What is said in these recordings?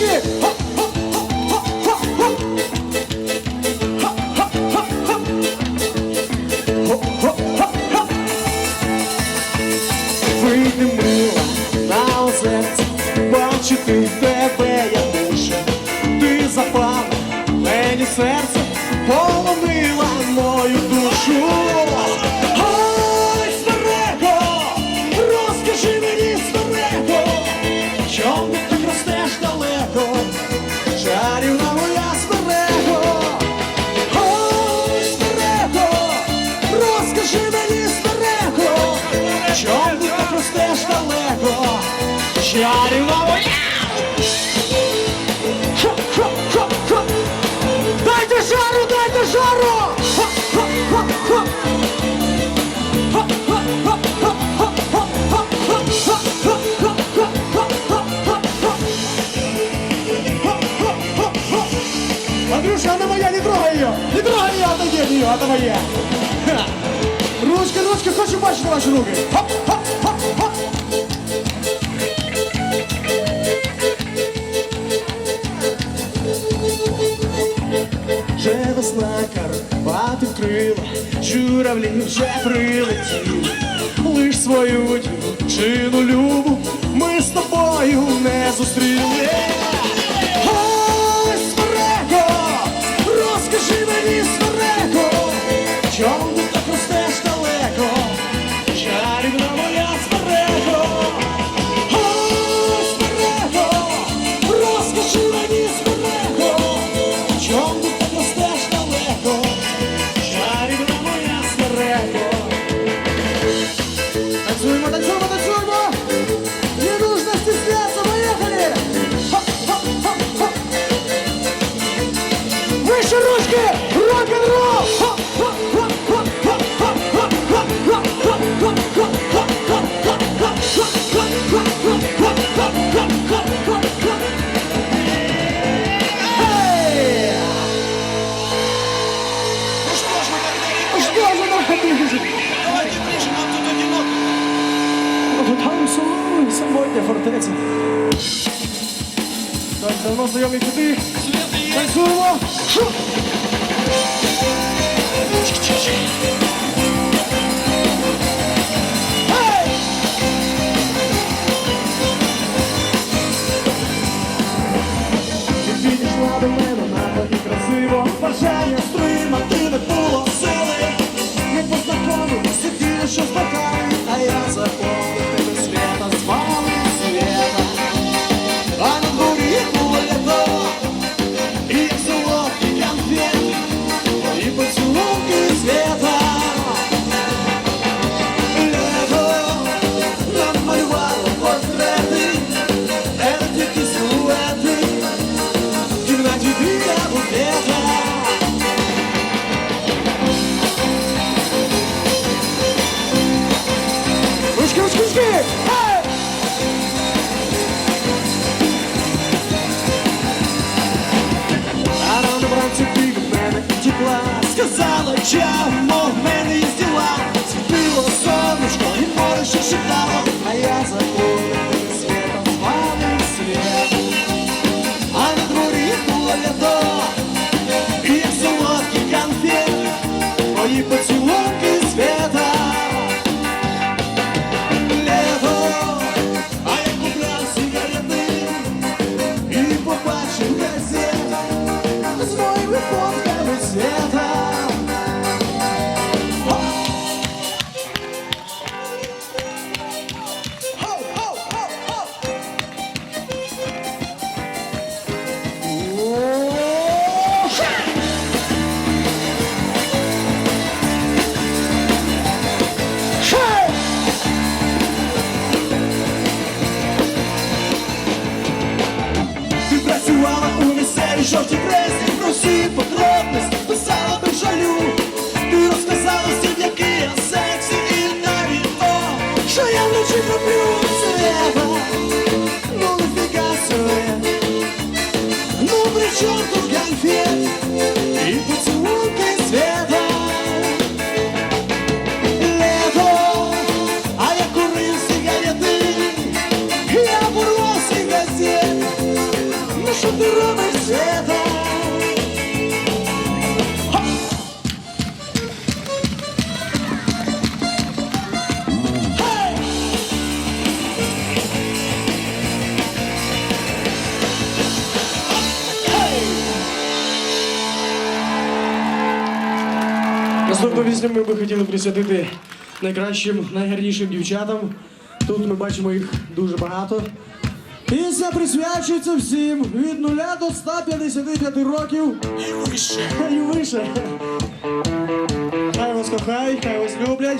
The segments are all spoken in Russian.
Мужики! Шарим Дайте жару, дайте жару! Андрюша, она моя, не трогай ее! Не трогай ее, отойди от нее, она моя! Ручки, ручки, хочу бачити ваші руки! Хоп, хоп! весна Карпати вкрила, журавлі вже прилетів, лиш свою дівчину любу ми з тобою не зустріли. Znajomi Kubi. Tańcujemy. Пісню ми би хотіли присвятити найкращим, найгарнішим дівчатам. Тут ми бачимо їх дуже багато. Пісня присвячується всім від 0 до 155 років І вище. і вище. Хай вас кохають, хай вас люблять.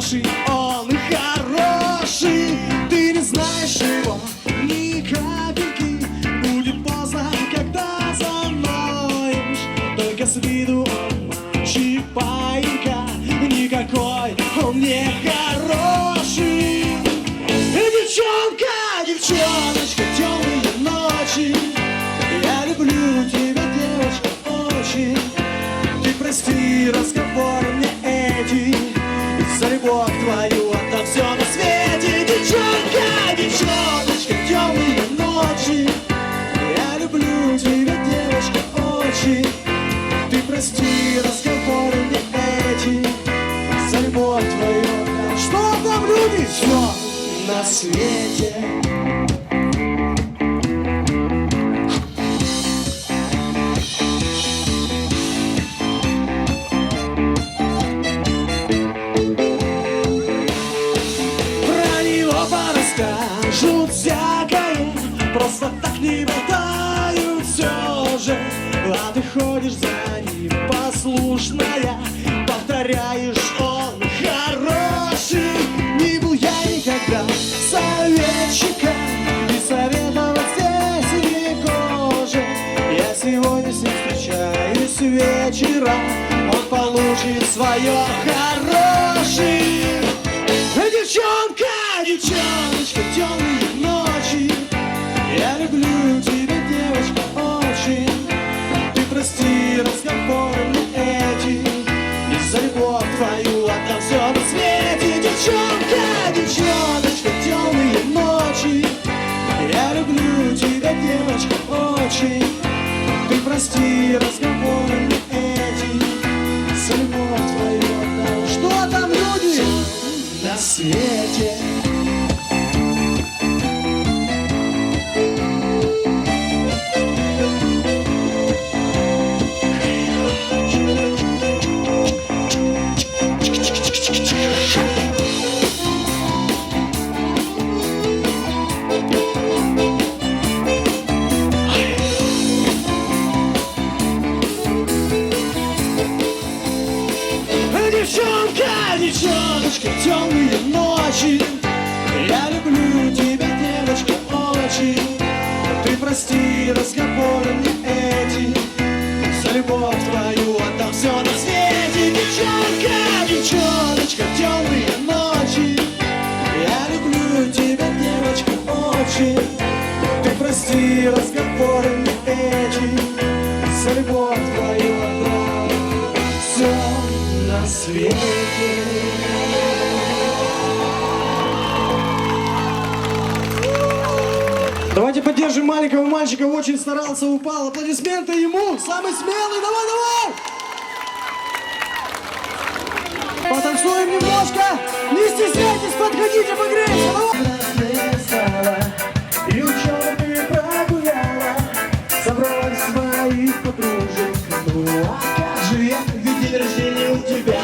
хороший, Свете. Про него порасскажут всякое Просто так не болтают все же. А ты ходишь за ним послушная Повторяешь, вечером Он получит свое хороший Девчонка, девчоночка, темные ночи. Я люблю тебя, девочка, очень. Ты прости разговоры мне эти. И за любовь твою отдам все на свете. Девчонка, девчоночка, темные ночи. Я люблю тебя, девочка, очень. Ты прости разговоры Прости разговоры мне эти. За любовь твою отдам все на свете. Девчонка, девчоночка, темные ночи. Я люблю тебя, девочка, очень. Ты прости разговоры мне эти. За любовь твою отдам все на свете. маленького мальчика очень старался, упал. Аплодисменты ему! Самый смелый! Давай, давай! Потанцуем немножко! Не стесняйтесь, подходите, погреемся! Давай! И ученых прогуляла, собралась своих подружек. Ну а как же я, ведь день рождения у тебя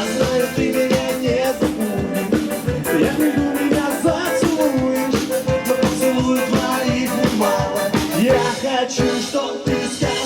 up in the.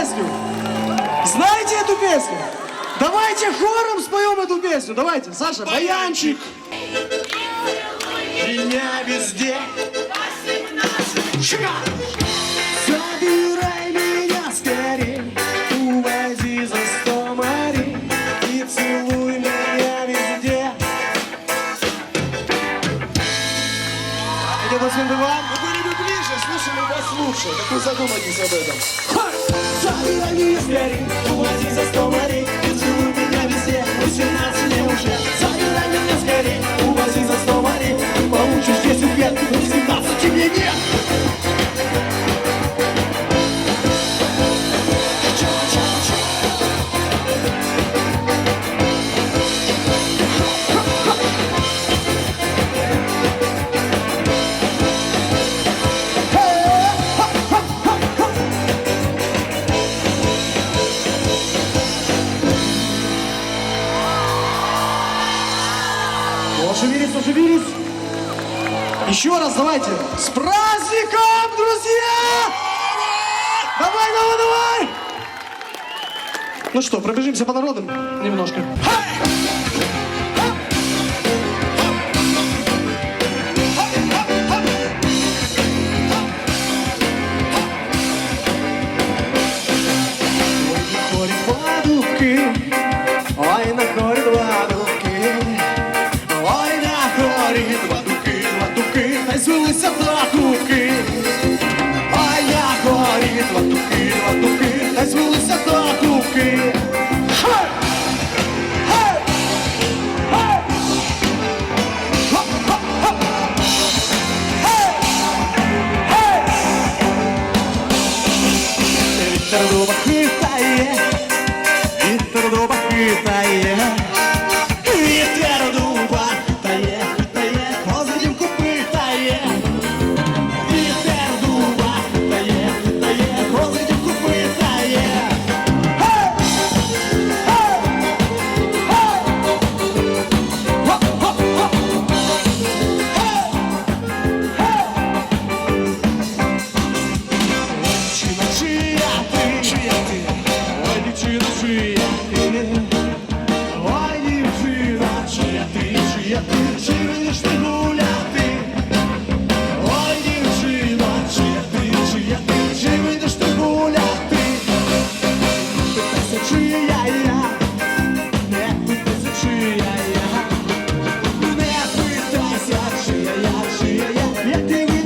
песню? Знаете эту песню? Давайте хором споем эту песню. Давайте, Саша, баянчик. Меня везде. Шикарно. Забирай меня скорее, увози за сто морей и целуй меня везде. Идет Асфальт Иван лучше. Так вы задумайтесь об этом. Забирай меня с горы, увози за сто морей, и целуй меня везде, восемнадцать лет уже. Забирай меня с увози за сто морей, ты получишь 10 лет, восемнадцати мне нет. давайте. С праздником, друзья! Давай, давай, давай! Ну что, пробежимся по народам немножко. Хай! gotta go back here. Yeah,